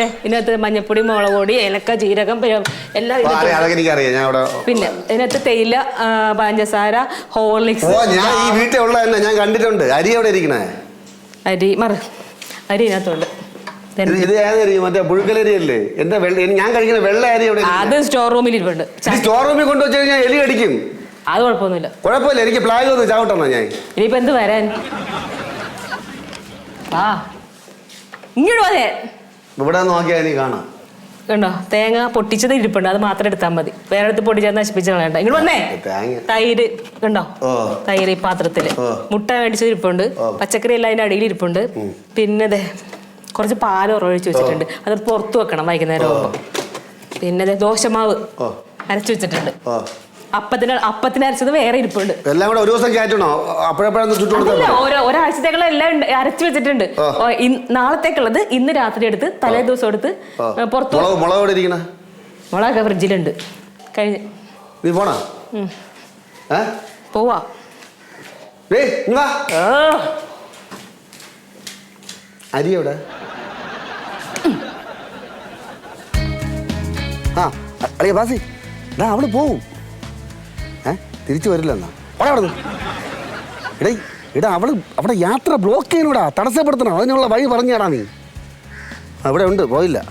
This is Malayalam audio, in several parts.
ഇതിനകത്ത് മഞ്ഞപ്പൊടി മുളക് പൊടി ഏലക്ക ജീരകം എല്ലാം അതൊക്കെ എനിക്കറിയാം? ഞാൻ അവിടെ പിന്നെ ഇതിനകത്ത് തേയില പഞ്ചസാര ഹോർലിക്സ് ഓ ഞാൻ ഈ വീട്ടിൽ ഉള്ള തന്നെ ഞാൻ കണ്ടിട്ടുണ്ട്. അരി എവിടെ ഇരിക്കണേ? അരി മറ. അരി ഇതിനകത്തുണ്ട്. ഇത് ഇത് ഏതരി മറ്റേ പുഴുക്കലരി അല്ലേ? എന്താ വെള്ള ഞാൻ കഴിക്കുന്ന വെള്ള അരി എവിടെ അത് സ്റ്റോർ റൂമിൽ ഇരിപ്പുണ്ട്. സ്റ്റോർ റൂമിൽ കൊണ്ടുവച്ച് കഴിഞ്ഞാൽ എലി കടിക്കും. അത് കുഴപ്പമൊന്നുമില്ല. കുഴപ്പമില്ല എനിക്ക് പ്ലാഗ് ഒന്ന് ഞാൻ. ഇനിയിപ്പോ എന്ത് വരാൻ? ആ ഇങ്ങോട്ട് ഇവിടെ നോക്കിയാൽ നീ കാണാം. കണ്ടോ? തേങ്ങ പൊട്ടിച്ചത് ഇരിപ്പുണ്ട്. അത് മാത്രം എടുത്താൽ മതി. വേറെ അടുത്ത് പൊട്ടിച്ചാൽ നശിപ്പിച്ച കളയണ്ട ഇങ്ങോട്ട് വന്നേ. തേങ്ങ. തൈര് കണ്ടോ. തൈര് ഈ പാത്രത്തിൽ. മുട്ട മേടിച്ചത് ഇരിപ്പുണ്ട്. പച്ചക്കറി എല്ലാം അതിന്റെ അടിയിൽ ഇരിപ്പുണ്ട്. പിന്നെ ദേ കുറച്ച് പാൽ ഉറവിച്ച് വെച്ചിട്ടുണ്ട്. അത് പുറത്ത് വെക്കണം വൈകുന്നേരം. ആകുമ്പോൾ പിന്നെ ദേ ദോശമാവ്. അരച്ചു വെച്ചിട്ടുണ്ട്. അപ്പത്തിന് അപ്പത്തിന് അരച്ചത് വേറെ ഇരിപ്പുണ്ട്. എല്ലാം കൂടെ ഒരു ദിവസം കയറ്റണോ? അതല്ല. ഓരോ ഒരാഴ്ചത്തേക്കുള്ള എല്ലാം ഉണ്ട്, അരച്ചു വെച്ചിട്ടുണ്ട്. ആ. ഓ, ഇൻ- നാളത്തേക്കുള്ളത് ഇന്ന് രാത്രി എടുത്ത് തലേ ദിവസം എടുത്ത്. ഏ, പുറത്ത് മുളക് മുളക് എവിടെ ഇരിക്കണേ? മുളകൊക്കെ ഫ്രിഡ്ജിലുണ്ട്. കഴിഞ്ഞ്. നീ പോണോ? ഉം. ഏ? പോവാ. ഏയ് ഇങ്ങ് വാ. ആ. അരി എവിടെ? ആ ബാസി ഡാ അവൾ പോവും. തിരിച്ചു വരില്ല എന്നാ. ഓടെ അവിടെ ഇടേ ഇടാ അവൾ അവിടെ യാത്ര ബ്ലോക്ക് ചെയ്യണൂടാ തടസ്സപ്പെടുത്തണം. അതിനുള്ള വഴി പറഞ്ഞാടാ നീ. അവിടെ ഉണ്ട് പോയില്ല.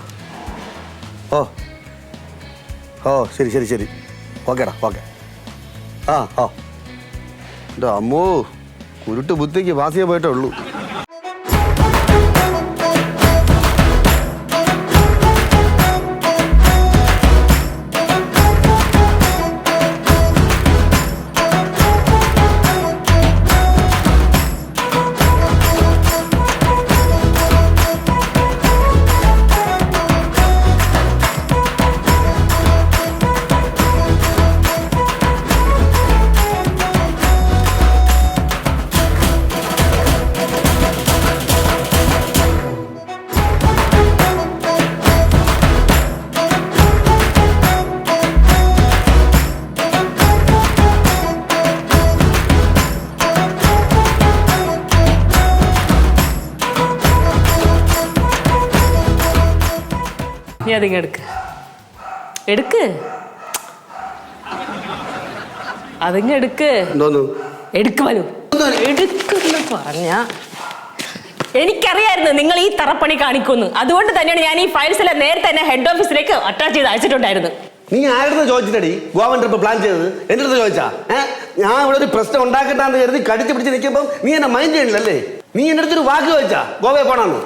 ഓ. ഓ ശരി ശരി ശരി. ഓക്കേടാ ഓക്കെ. ആ ഓ. എന്റെ അമ്മോ കുരുട്ട് ബുദ്ധിക്ക് വാസിയെ പോയിട്ടേ ഉള്ളൂ. നീ അതിങ്ങ് എടുക്ക്. എടുക്ക്. അതിങ്ങ് എടുക്ക്. എന്തോന്നു? എടുക്ക് വലു എടുക്കുന്ന പറഞ്ഞ എനിക്കറിയായിരുന്നു നിങ്ങൾ ഈ തറപ്പണി കാണിക്കുന്നു അതുകൊണ്ട് തന്നെയാണ് ഞാൻ ഈ ഫയൽസ് എല്ലാം നേരത്തെ തന്നെ ഹെഡ് ഓഫീസിലേക്ക് അറ്റാച്ച് ചെയ്ത് അയച്ചിട്ടുണ്ടായിരുന്നു നീ ആരുടെ ചോദിച്ചിട്ടടി? ഗോവൻ ട്രിപ്പ് പ്ലാൻ ചെയ്തത്? എന്റെ അടുത്ത് ചോദിച്ചാ? ഞാൻ ഇവിടെ ഒരു പ്രശ്നം ഉണ്ടാക്കട്ടാന്ന് കരുതി കടിച്ചു പിടിച്ച് നിൽക്കുമ്പോൾ നീ എന്നെ മൈൻഡ് ചെയ്യണില്ലല്ലേ? നീ എന്റെ അടുത്തൊരു വാക്ക് ചോദിച്ചാ? ഗോവയെ പോണെന്ന്?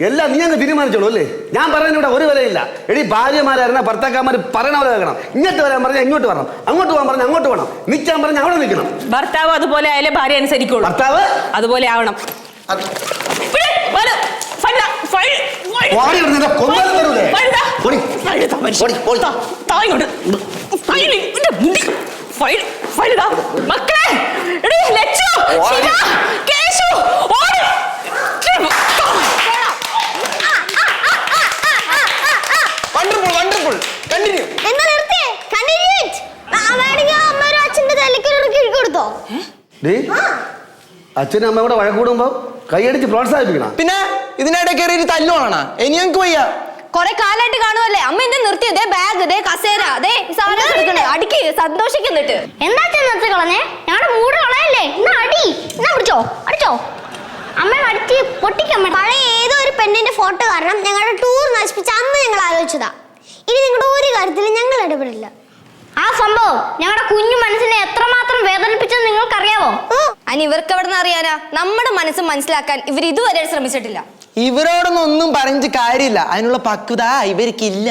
എല്ലാം നീ അങ്ങ് തീരുമാനിച്ചോളൂ അല്ലേ? ഞാൻ പറയുന്ന ഇവിടെ ഒരു വിലയില്ല. എടി ഭാര്യമാരായിരുന്ന ഭർത്താക്കന്മാർ പറയണ പോലെ വെക്കണം ഇങ്ങോട്ട് വരാൻ പറഞ്ഞാൽ ഇങ്ങോട്ട് വരണം. അങ്ങോട്ട് പോകാൻ പറഞ്ഞാൽ അങ്ങോട്ട് വേണം നിൽക്കാൻ പറഞ്ഞാൽ അവിടെ നിൽക്കണം. ഭർത്താവ് അതുപോലെ ആയാലേ ഭാര്യ അനുസരിക്കുള്ളൂ. ഭർത്താവ്? അതുപോലെ ആവണം. മക്കളെ വണ്ടർഫുൾ വണ്ടർഫുൾ കണ്ടിന്യൂ എന്നാ നിർത്തേ? കണ്ടിന്യൂ വേണമെങ്കിൽ അമ്മ ഒരു അച്ഛന്റെ തലക്കൊരു കിഴി കൊടുത്തോ? ഡേ അച്ഛനും അമ്മ കൂടെ വഴക്കൂടുമ്പോ കൈയടിച്ച് പ്രോത്സാഹിപ്പിക്കണം. പിന്നെ ഇതിനിടെ കയറി തല്ലുവാണ ഇനി ഞങ്ങൾക്ക് വയ്യ. കൊറേ കാലായിട്ട് കാണുമല്ലേ അമ്മ എന്നെ നിർത്തി? ദേ ബാഗ് ദേ കസേര ദേ സാധനം എടുക്കണേ അടിക്ക് സന്തോഷിക്കുന്നിട്ട് എന്താ ചെന്നത്ത് കളഞ്ഞേ? ഞങ്ങളുടെ മൂട് കളയല്ലേ? എന്നാ അടി. എന്നാ പിടിച്ചോ? അടിച്ചോ? അമ്മ അടിച്ച് പൊട്ടിക്കമ്മ പഴയ ഏതോ ഒരു പെണ്ണിന്റെ ഫോട്ടോ കാരണം ഞങ്ങളുടെ ടൂർ നശിപ്പിച്ച അമ്മ ഞങ്ങൾ ആലോചിച്ചതാ. ഇനി നിങ്ങളുടെ ഒരു കാര്യത്തിൽ ഞങ്ങൾ ഇടപെടില്ല. ആ സംഭവം ഞങ്ങളുടെ കുഞ്ഞു മനസ്സിനെ എത്രമാത്രം വേദനിപ്പിച്ചെന്ന് നിങ്ങൾക്കറിയാവോ? അനി ഇവർക്ക് എവിടെ നിന്ന് അറിയാനാ? നമ്മുടെ മനസ്സ് മനസ്സിലാക്കാൻ ഇവർ ഇതുവരെ ശ്രമിച്ചിട്ടില്ല. ഇവരോടൊന്നും ഒന്നും പറഞ്ഞിട്ട് കാര്യമില്ല. അതിനുള്ള പക്വത ഇവർക്കില്ല.